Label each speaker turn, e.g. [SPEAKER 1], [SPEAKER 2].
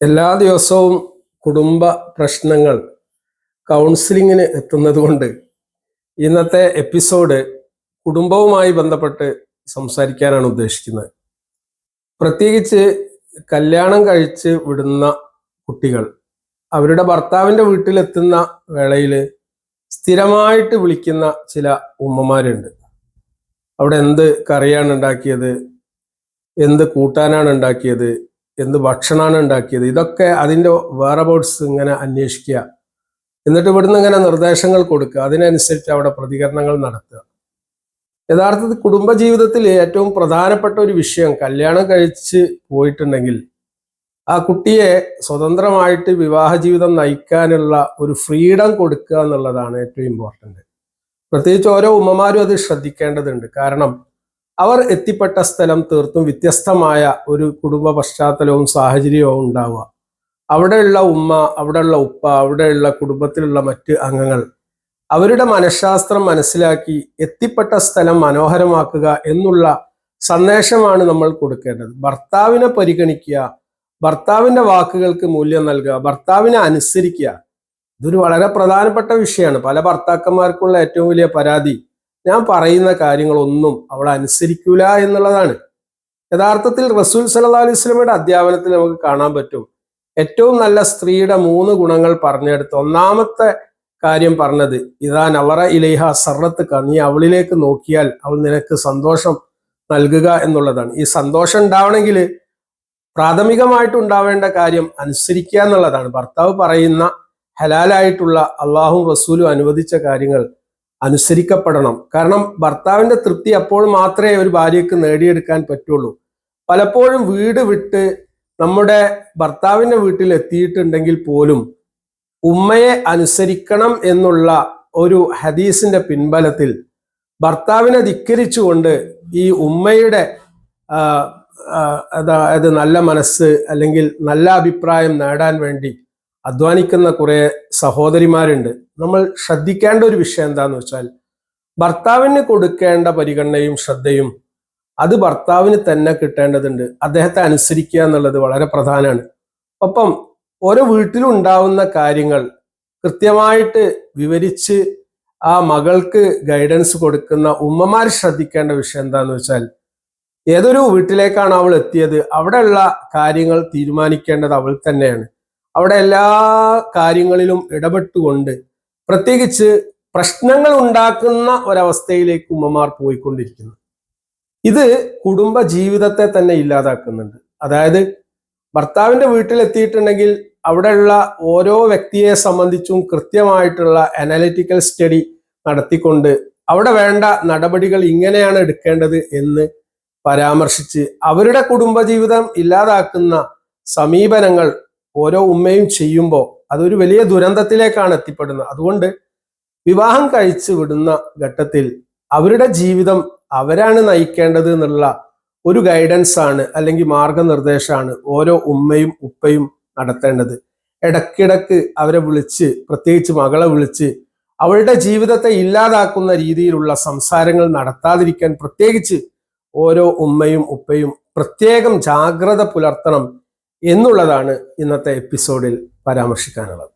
[SPEAKER 1] എല്ലാ ദിവസവും കുടുംബ പ്രശ്നങ്ങൾ കൗൺസിലിങ്ങിന് എത്തുന്നത് കൊണ്ട് ഇന്നത്തെ എപ്പിസോഡ് കുടുംബവുമായി ബന്ധപ്പെട്ട് സംസാരിക്കാനാണ് ഉദ്ദേശിക്കുന്നത്. പ്രത്യേകിച്ച് കല്യാണം കഴിച്ച് വിടുന്ന കുട്ടികൾ അവരുടെ ഭർത്താവിന്റെ വീട്ടിലെത്തുന്ന വേളയിൽ സ്ഥിരമായിട്ട് വിളിക്കുന്ന ചില ഉമ്മമാരുണ്ട്. അവിടെ എന്ത് കറിയാണ് ഉണ്ടാക്കിയത്? എന്ത് കൂട്ടാനാണ് ഉണ്ടാക്കിയത്? എന്ത് ഭക്ഷണമാണ് ഉണ്ടാക്കിയത്? ഇതൊക്കെ അതിന്റെ വേറബൌട്ട്സ് ഇങ്ങനെ അന്വേഷിക്കുക. എന്നിട്ട് ഇവിടുന്ന് ഇങ്ങനെ നിർദ്ദേശങ്ങൾ കൊടുക്കുക. അതിനനുസരിച്ച് അവിടെ പ്രതികരണങ്ങൾ നടത്തുക. യഥാർത്ഥത്തിൽ കുടുംബജീവിതത്തിൽ ഏറ്റവും പ്രധാനപ്പെട്ട ഒരു വിഷയം കല്യാണം കഴിച്ച് പോയിട്ടുണ്ടെങ്കിൽ ആ കുട്ടിയെ സ്വതന്ത്രമായിട്ട് വിവാഹ ജീവിതം നയിക്കാനുള്ള ഒരു ഫ്രീഡം കൊടുക്കുക എന്നുള്ളതാണ് ഏറ്റവും ഇമ്പോർട്ടന്റ് പ്രത്യേകിച്ച് ഓരോ ഉമ്മമാരും അത് ശ്രദ്ധിക്കേണ്ടതുണ്ട്. കാരണം അവർ എത്തിപ്പെട്ട സ്ഥലം തീർത്തും വ്യത്യസ്തമായ ഒരു കുടുംബ പശ്ചാത്തലവും സാഹചര്യവും ഉണ്ടാവുക. അവിടെയുള്ള ഉമ്മ അവിടെയുള്ള ഉപ്പ അവിടെയുള്ള കുടുംബത്തിലുള്ള മറ്റ് അംഗങ്ങൾ അവരുടെ മനഃശാസ്ത്രം മനസ്സിലാക്കി എത്തിപ്പെട്ട സ്ഥലം മനോഹരമാക്കുക എന്നുള്ള സന്ദേശമാണ് നമ്മൾ കൊടുക്കേണ്ടത്. ഭർത്താവിനെ പരിഗണിക്കുക ഭർത്താവിന്റെ വാക്കുകൾക്ക് മൂല്യം നൽകുക ഭർത്താവിനെ അനുസരിക്കുക. ഇതൊരു വളരെ പ്രധാനപ്പെട്ട വിഷയമാണ്. പല ഭർത്താക്കന്മാർക്കുള്ള ഏറ്റവും വലിയ പരാതി ഞാൻ പറയുന്ന കാര്യങ്ങളൊന്നും അവൾ അനുസരിക്കൂല എന്നുള്ളതാണ്. യഥാർത്ഥത്തിൽ റസൂൽ സല്ലാ അലൈഹി സ്വലമയുടെ അധ്യാപനത്തിൽ നമുക്ക് കാണാൻ പറ്റും. ഏറ്റവും നല്ല സ്ത്രീയുടെ മൂന്ന് ഗുണങ്ങൾ പറഞ്ഞെടുത്ത് ഒന്നാമത്തെ കാര്യം പറഞ്ഞത് ഇതാ നവറ ഇലൈഹ സർറത്ത് നീ അവളിലേക്ക് നോക്കിയാൽ അവൾ നിനക്ക് സന്തോഷം നൽകുക എന്നുള്ളതാണ്. ഈ സന്തോഷം ഉണ്ടാവണമെങ്കിൽ പ്രാഥമികമായിട്ട് ഉണ്ടാവേണ്ട കാര്യം അനുസരിക്കുക എന്നുള്ളതാണ്. ഭർത്താവ് പറയുന്ന ഹലാലായിട്ടുള്ള അള്ളാഹും റസൂലും അനുവദിച്ച കാര്യങ്ങൾ അനുസരിക്കപ്പെടണം. കാരണം ഭർത്താവിന്റെ തൃപ്തി അപ്പോൾ മാത്രമേ ഒരു ഭാര്യയ്ക്ക് നേടിയെടുക്കാൻ പറ്റുള്ളൂ. പലപ്പോഴും വീട് വിട്ട് നമ്മുടെ ഭർത്താവിന്റെ വീട്ടിൽ എത്തിയിട്ടുണ്ടെങ്കിൽ പോലും ഉമ്മയെ അനുസരിക്കണം എന്നുള്ള ഒരു ഹദീസിന്റെ പിൻബലത്തിൽ ഭർത്താവിനെ ധിക്കരിച്ചുകൊണ്ട് ഈ ഉമ്മയുടെ അതായത് നല്ല മനസ്സ് അല്ലെങ്കിൽ നല്ല അഭിപ്രായം നേടാൻ വേണ്ടി അധ്വാനിക്കുന്ന കുറേ സഹോദരിമാരുണ്ട്. നമ്മൾ ശ്രദ്ധിക്കേണ്ട ഒരു വിഷയം എന്താന്ന് വെച്ചാൽ ഭർത്താവിന് കൊടുക്കേണ്ട പരിഗണനയും ശ്രദ്ധയും അത് ഭർത്താവിന് തന്നെ കിട്ടേണ്ടതുണ്ട്. അദ്ദേഹത്തെ അനുസരിക്കുക എന്നുള്ളത് വളരെ പ്രധാനമാണ്. ഒപ്പം ഓരോ വീട്ടിലും ഉണ്ടാവുന്ന കാര്യങ്ങൾ കൃത്യമായിട്ട് വിവരിച്ച് ആ മകൾക്ക് ഗൈഡൻസ് കൊടുക്കുന്ന ഉമ്മമാർ ശ്രദ്ധിക്കേണ്ട വിഷയം എന്താന്ന് വെച്ചാൽ ഏതൊരു വീട്ടിലേക്കാണ് അവൾ എത്തിയത് അവിടെയുള്ള കാര്യങ്ങൾ തീരുമാനിക്കേണ്ടത് അവൾ തന്നെയാണ്. അവിടെ എല്ലാ കാര്യങ്ങളിലും ഇടപെട്ടുകൊണ്ട് പ്രത്യേകിച്ച് പ്രശ്നങ്ങൾ ഉണ്ടാക്കുന്ന ഒരവസ്ഥയിലേക്ക് ഉമ്മമാർ പോയിക്കൊണ്ടിരിക്കുന്നു. ഇത് കുടുംബ ജീവിതത്തെ തന്നെ ഇല്ലാതാക്കുന്നുണ്ട്. അതായത് ഭർത്താവിന്റെ വീട്ടിലെത്തിയിട്ടുണ്ടെങ്കിൽ അവിടെയുള്ള ഓരോ വ്യക്തിയെ സംബന്ധിച്ചും കൃത്യമായിട്ടുള്ള അനാലിറ്റിക്കൽ സ്റ്റഡി നടത്തിക്കൊണ്ട് അവിടെ വേണ്ട നടപടികൾ ഇങ്ങനെയാണ് എടുക്കേണ്ടത് എന്ന് പരാമർശിച്ച് അവരുടെ കുടുംബജീവിതം ഇല്ലാതാക്കുന്ന സമീപനങ്ങൾ ഓരോ ഉമ്മയും ചെയ്യുമ്പോൾ അതൊരു വലിയ ദുരന്തത്തിലേക്കാണ് എത്തിപ്പെടുന്നത്. അതുകൊണ്ട് വിവാഹം കഴിച്ചു വിടുന്ന ഘട്ടത്തിൽ അവരുടെ ജീവിതം അവരാണ് നയിക്കേണ്ടത് എന്നുള്ള ഒരു ഗൈഡൻസ് ആണ് അല്ലെങ്കിൽ മാർഗനിർദ്ദേശമാണ് ഓരോ ഉമ്മയും ഉപ്പയും നടത്തേണ്ടത്. ഇടക്കിടക്ക് അവരെ വിളിച്ച് പ്രത്യേകിച്ച് മകളെ വിളിച്ച് അവളുടെ ജീവിതത്തെ ഇല്ലാതാക്കുന്ന രീതിയിലുള്ള സംസാരങ്ങൾ നടത്താതിരിക്കാൻ പ്രത്യേകിച്ച് ഓരോ ഉമ്മയും ഉപ്പയും പ്രത്യേകം ജാഗ്രത പുലർത്തണം എന്നുള്ളതാണ് ഇന്നത്തെ എപ്പിസോഡിൽ പരാമർശിക്കാനുള്ളത്.